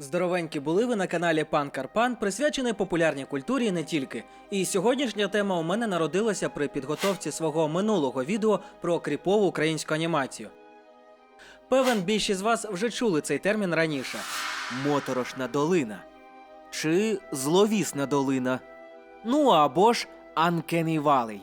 Здоровенькі були ви на каналі Пан Карпан, присвячений популярній культурі і не тільки. І сьогоднішня тема у мене народилася при підготовці свого минулого відео про кріпову українську анімацію. Певен більшість з вас вже чули цей термін раніше. Моторошна долина. Чи зловісна долина. Ну або ж Valley.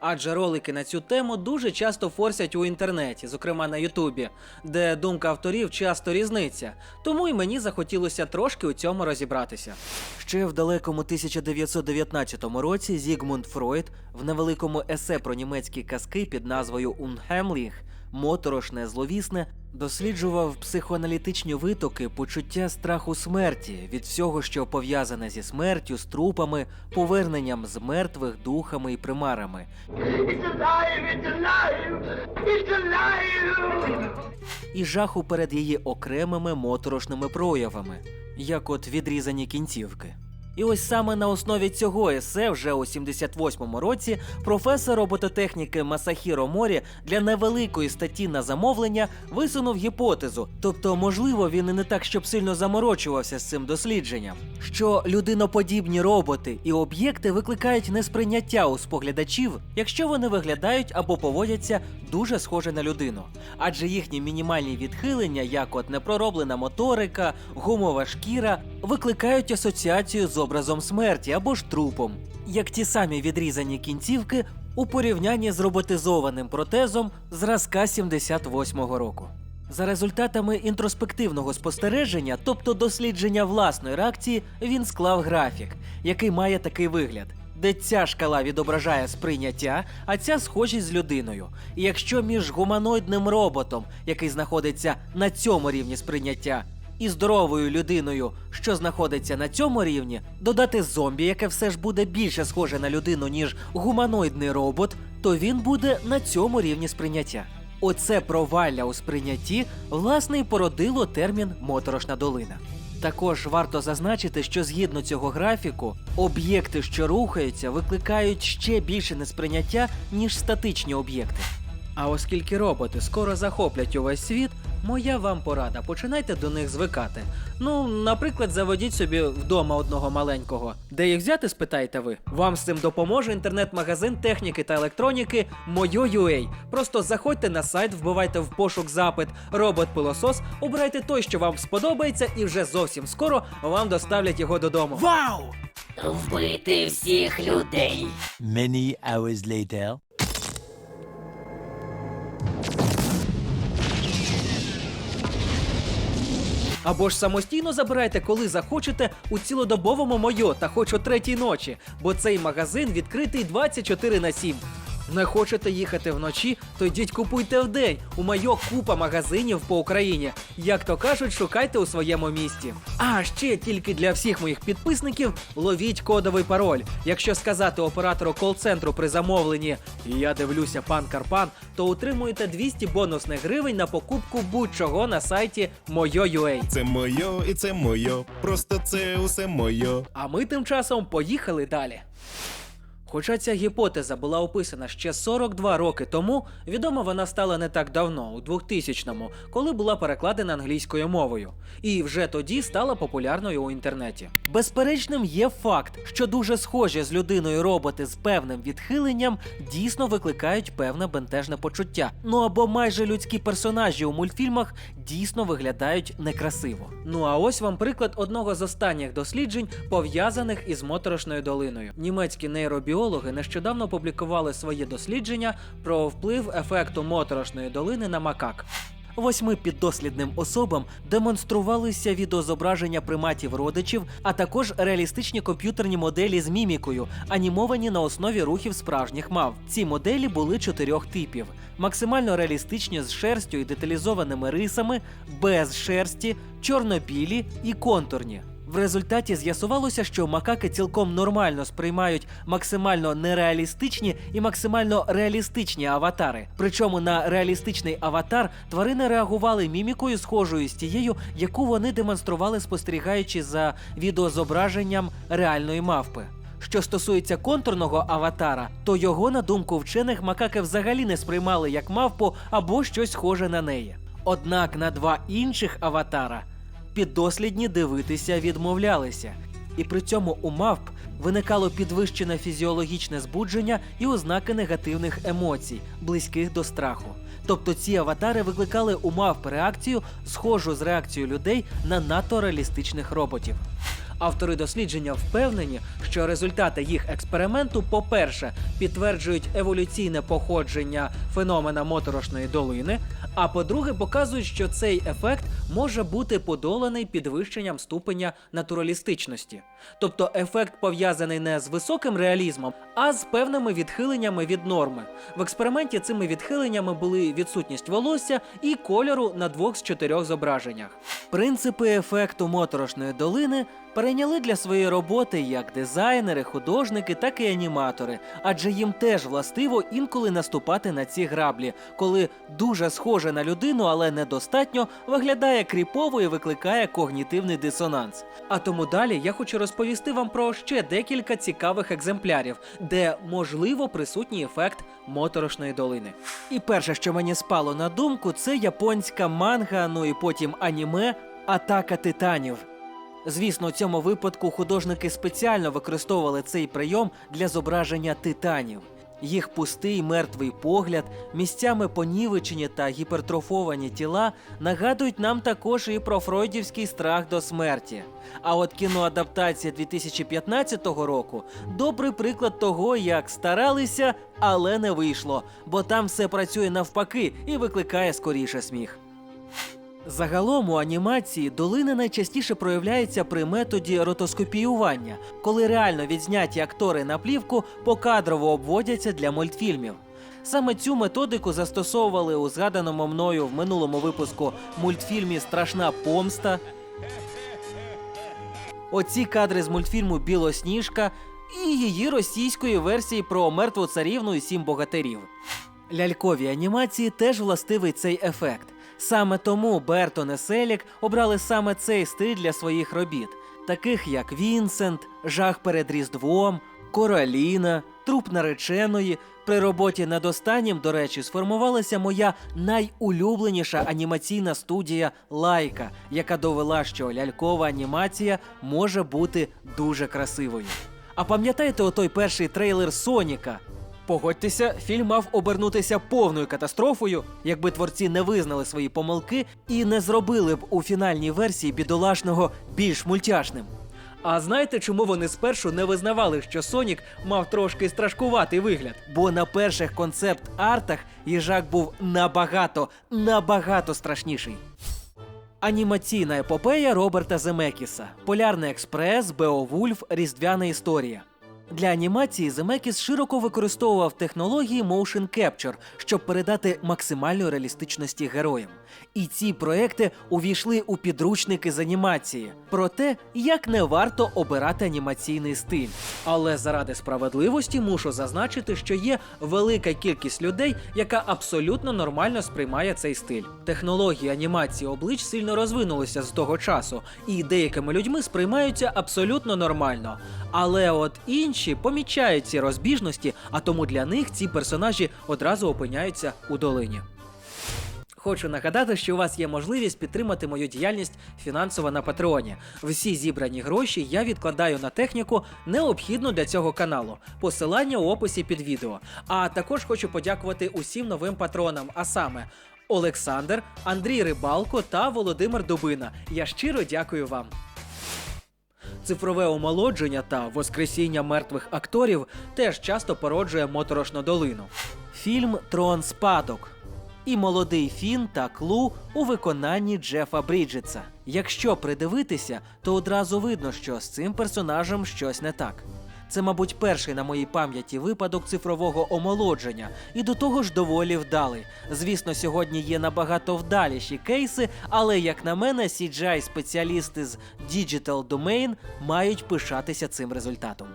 Адже ролики на цю тему дуже часто форсять у інтернеті, зокрема на Ютубі, де думка авторів часто різниця. Тому й мені захотілося трошки у цьому розібратися. Ще в далекому 1919 році Зігмунд Фройд в невеликому есе про німецькі казки під назвою Унхемлінг моторошне, зловісне, досліджував психоаналітичні витоки почуття страху смерті від всього, що пов'язане зі смертю, з трупами, поверненням з мертвих духами і примарами. It's alive! It's alive! It's alive! і жаху перед її окремими моторошними проявами, як от відрізані кінцівки. І ось саме на основі цього есе вже у 78-му році професор робототехніки Масахіро Морі для невеликої статті на замовлення висунув гіпотезу, тобто, можливо, він і не так щоб сильно заморочувався з цим дослідженням, що людиноподібні роботи і об'єкти викликають несприйняття у споглядачів, якщо вони виглядають або поводяться дуже схоже на людину, адже їхні мінімальні відхилення, як от непророблена моторика, гумова шкіра, викликають асоціацію з образом смерті або ж трупом, як ті самі відрізані кінцівки у порівнянні з роботизованим протезом зразка 78-го року. За результатами інтроспективного спостереження, тобто дослідження власної реакції, він склав графік, який має такий вигляд. Де ця шкала відображає сприйняття, а ця схожість з людиною. І якщо між гуманоїдним роботом, який знаходиться на цьому рівні сприйняття, і здоровою людиною, що знаходиться на цьому рівні, додати зомбі, яке все ж буде більше схоже на людину, ніж гуманоїдний робот, то він буде на цьому рівні сприйняття. Оце провалля у сприйнятті власне і породило термін моторошна долина. Також варто зазначити, що згідно цього графіку, об'єкти, що рухаються, викликають ще більше несприйняття, ніж статичні об'єкти. А оскільки роботи скоро захоплять увесь світ, моя вам порада, починайте до них звикати. Ну, наприклад, заведіть собі вдома одного маленького. Де їх взяти, спитаєте ви? Вам з цим допоможе інтернет-магазин техніки та електроніки Moyo.ua. Просто заходьте на сайт, вбивайте в пошук запит робот-пилосос, обирайте той, що вам сподобається, і вже зовсім скоро вам доставлять його додому. Вау! Вбити всіх людей! Many hours later. Або ж самостійно забирайте, коли захочете, у цілодобовому мойо та хоч о третій ночі, бо цей магазин відкритий 24 на 7. Не хочете їхати вночі, то йдіть купуйте вдень. У майо купа магазинів по Україні. Як то кажуть, шукайте у своєму місті. А ще тільки для всіх моїх підписників ловіть кодовий пароль. Якщо сказати оператору кол-центру при замовленні я дивлюся пан Карпан, то отримуєте 200 бонусних гривень на покупку будь-чого на сайті Moyo.ua. Це моє і це моє. Просто це усе моє. А ми тим часом поїхали далі. Хоча ця гіпотеза була описана ще 42 роки тому, відома вона стала не так давно, у 2000-му, коли була перекладена англійською мовою, і вже тоді стала популярною у інтернеті. Безперечним є факт, що дуже схожі з людиною роботи з певним відхиленням дійсно викликають певне бентежне почуття. Ну або майже людські персонажі у мультфільмах дійсно виглядають некрасиво. Ну а ось вам приклад одного з останніх досліджень, пов'язаних із моторошною долиною. Німецькі нейробіологи нещодавно опублікували своє дослідження про вплив ефекту моторошної долини на макак. Восьми піддослідним особам демонструвалися відеозображення приматів родичів, а також реалістичні комп'ютерні моделі з мімікою, анімовані на основі рухів справжніх мав. Ці моделі були чотирьох типів: максимально реалістичні з шерстю і деталізованими рисами, без шерсті, чорно-білі і контурні. В результаті з'ясувалося, що макаки цілком нормально сприймають максимально нереалістичні і максимально реалістичні аватари. Причому на реалістичний аватар тварини реагували мімікою, схожою з тією, яку вони демонстрували, спостерігаючи за відеозображенням реальної мавпи. Що стосується контурного аватара, то його, на думку вчених, макаки взагалі не сприймали як мавпу або щось схоже на неї. Однак на два інших аватара піддослідні дивитися відмовлялися. І при цьому у мавп виникало підвищене фізіологічне збудження і ознаки негативних емоцій, близьких до страху. Тобто ці аватари викликали у мавп реакцію, схожу з реакцією людей на НАТО реалістичних роботів. Автори дослідження впевнені, що результати їх експерименту, по-перше, підтверджують еволюційне походження феномена моторошної долини, а по-друге, показують, що цей ефект може бути подоланий підвищенням ступеня натуралістичності. Тобто ефект пов'язаний не з високим реалізмом, а з певними відхиленнями від норми. В експерименті цими відхиленнями були відсутність волосся і кольору на двох з чотирьох зображеннях. Принципи ефекту моторошної долини перейняли для своєї роботи як дизайнери, художники, так і аніматори, адже їм теж властиво інколи наступати на ці граблі, коли дуже схоже на людину, але недостатньо, виглядає кріпово і викликає когнітивний дисонанс. А тому далі я хочу розповісти вам про ще декілька цікавих екземплярів, де можливо присутній ефект моторошної долини. І перше, що мені спало на думку, це японська манга, ну і потім аніме Атака титанів. Звісно, у цьому випадку художники спеціально використовували цей прийом для зображення титанів. Їх пустий мертвий погляд, місцями понівечені та гіпертрофовані тіла нагадують нам також і про фройдівський страх до смерті. А от кіноадаптація 2015 року добрий приклад того, як старалися, але не вийшло, бо там все працює навпаки і викликає скоріше сміх. Загалом у анімації долини найчастіше проявляються при методі ротоскопіювання, коли реально відзняті актори на плівку покадрово обводяться для мультфільмів. Саме цю методику застосовували у згаданому мною в минулому випуску мультфільмі Страшна помста. Оці кадри з мультфільму Білосніжка і її російської версії про мертву царівну і сім богатирів. Ляльковій анімації теж властивий цей ефект. Саме тому Бертон і Селік обрали саме цей стиль для своїх робіт, таких як Вінсент, Жах перед Різдвом, Кораліна, Труп нареченої. При роботі над останнім, до речі, сформувалася моя найулюбленіша анімаційна студія Лайка, яка довела, що лялькова анімація може бути дуже красивою. А пам'ятаєте отой перший трейлер Соніка? Погодьтеся, фільм мав обернутися повною катастрофою, якби творці не визнали свої помилки і не зробили б у фінальній версії бідолашного більш мультяшним. А знаєте, чому вони спершу не визнавали, що Сонік мав трошки страшкуватий вигляд? Бо на перших концепт-артах їжак був набагато, набагато страшніший. Анімаційна епопея Роберта Земекіса, Полярний експрес, Беовульф, Різдвяна історія. Для анімації Земекіс широко використовував технології Motion Capture, щоб передати максимальну реалістичності героям. І ці проекти увійшли у підручники з анімації про те, як не варто обирати анімаційний стиль. Але заради справедливості мушу зазначити, що є велика кількість людей, яка абсолютно нормально сприймає цей стиль. Технології анімації облич сильно розвинулися з того часу, і деякими людьми сприймаються абсолютно нормально. Але от інші помічають ці розбіжності, а тому для них ці персонажі одразу опиняються у долині. Хочу нагадати, що у вас є можливість підтримати мою діяльність фінансово на Патреоні. Всі зібрані гроші я відкладаю на техніку, необхідну для цього каналу. Посилання у описі під відео. А також хочу подякувати усім новим патронам, а саме Олександр, Андрій Рибалко та Володимир Дубина. Я щиро дякую вам. Цифрове омолодження та воскресіння мертвих акторів теж часто породжує моторошну долину. Фільм Трон Спадок і молодий Фін та Клу у виконанні Джефа Бріджетса. Якщо придивитися, то одразу видно, що з цим персонажем щось не так. Це, мабуть, перший на моїй пам'яті випадок цифрового омолодження, і до того ж доволі вдалий. Звісно, сьогодні є набагато вдаліші кейси, але як на мене, cgi спеціалісти з Digital Domain мають пишатися цим результатом.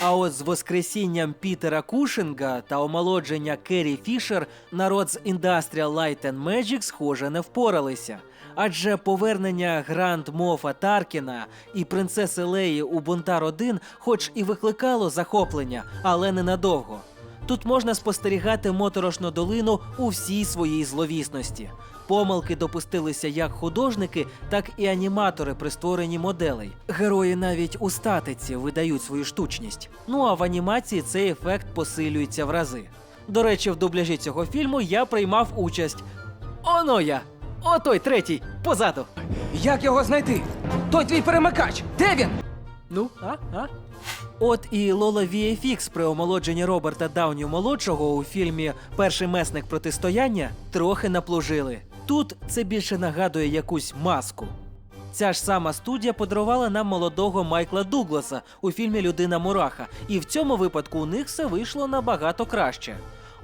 А от з воскресінням Пітера Кушинга та омолодження Керрі Фішер народ з Industrial Light and Magic, схоже, не впоралися. Адже повернення Гранд Мофа Таркіна і принцеси Леї у Бунтар 1 хоч і викликало захоплення, але ненадовго. Тут можна спостерігати моторошну долину у всій своїй зловісності. Помилки допустилися як художники, так і аніматори при створенні моделей. Герої навіть у статиці видають свою штучність. Ну а в анімації цей ефект посилюється в рази. До речі, в дубляжі цього фільму я приймав участь. Оно я! О той третій, позаду. Як його знайти? Той твій перемикач! Де він? Ну, а? а? От і Лола VFX при омолодженні Роберта Дауні молодшого у фільмі Перший месник протистояння трохи наплужили. Тут це більше нагадує якусь маску. Ця ж сама студія подарувала нам молодого Майкла Дугласа у фільмі Людина Мураха, і в цьому випадку у них все вийшло набагато краще.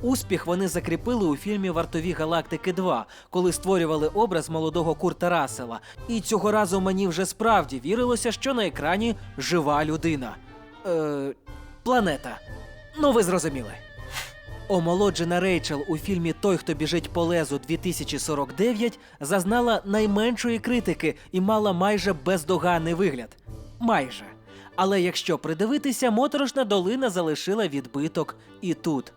Успіх вони закріпили у фільмі Вартові галактики 2, коли створювали образ молодого Курта Рассела. І цього разу мені вже справді вірилося, що на екрані жива людина. Е, планета. Ну, ви зрозуміли. Омолоджена Рейчел у фільмі Той, хто біжить по лезу 2049 зазнала найменшої критики і мала майже бездоганний вигляд. Майже. Але якщо придивитися, моторошна долина залишила відбиток і тут.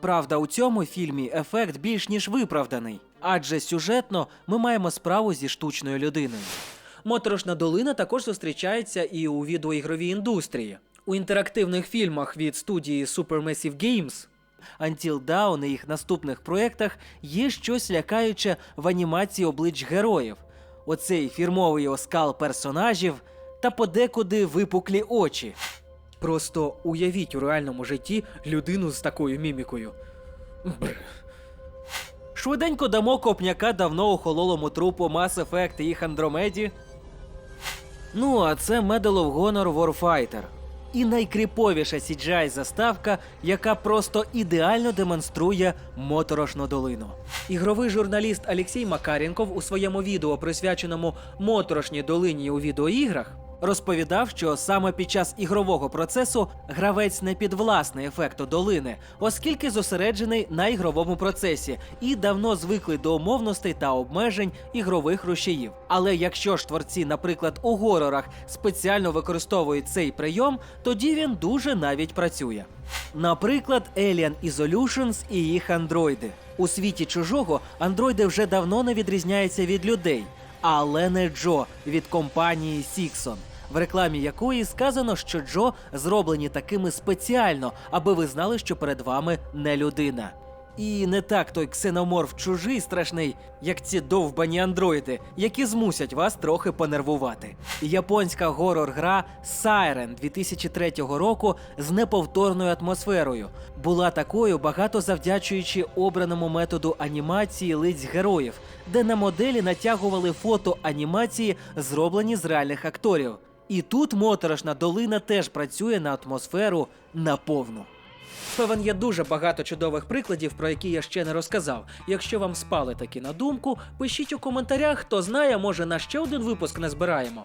Правда, у цьому фільмі ефект більш ніж виправданий, адже сюжетно ми маємо справу зі штучною людиною. Моторошна долина також зустрічається і у відеоігровій індустрії. У інтерактивних фільмах від студії Supermassive Games Until Dawn і їх наступних проєктах є щось лякаюче в анімації облич героїв. Оцей фірмовий оскал персонажів та подекуди випуклі очі. Просто уявіть у реальному житті людину з такою мімікою. Бр. Швиденько дамо копняка давно охололому трупу Mass Effect і їх Андромеді. Ну, а це Medal of Honor Warfighter. І найкріповіша CGI заставка, яка просто ідеально демонструє моторошну долину. Ігровий журналіст Олексій Макаренков у своєму відео, присвяченому моторошній долині у відеоіграх, розповідав, що саме під час ігрового процесу гравець не підвласний ефекту долини, оскільки зосереджений на ігровому процесі і давно звикли до умовностей та обмежень ігрових рушіїв. Але якщо ж творці, наприклад, у горорах спеціально використовують цей прийом, тоді він дуже навіть працює. Наприклад, Alien Isolutions і їх андроїди. У світі чужого андроїди вже давно не відрізняються від людей, але не Джо від компанії Сіксон, в рекламі якої сказано, що Джо зроблені такими спеціально, аби ви знали, що перед вами не людина. І не так той ксеноморф чужий страшний, як ці довбані андроїди, які змусять вас трохи понервувати. Японська горор-гра Siren 2003 року з неповторною атмосферою була такою багато завдячуючи обраному методу анімації лиць героїв, де на моделі натягували фото анімації, зроблені з реальних акторів. І тут моторошна долина теж працює на атмосферу наповну. Певен, є дуже багато чудових прикладів, про які я ще не розказав. Якщо вам спали такі на думку, пишіть у коментарях, хто знає, може на ще один випуск не збираємо.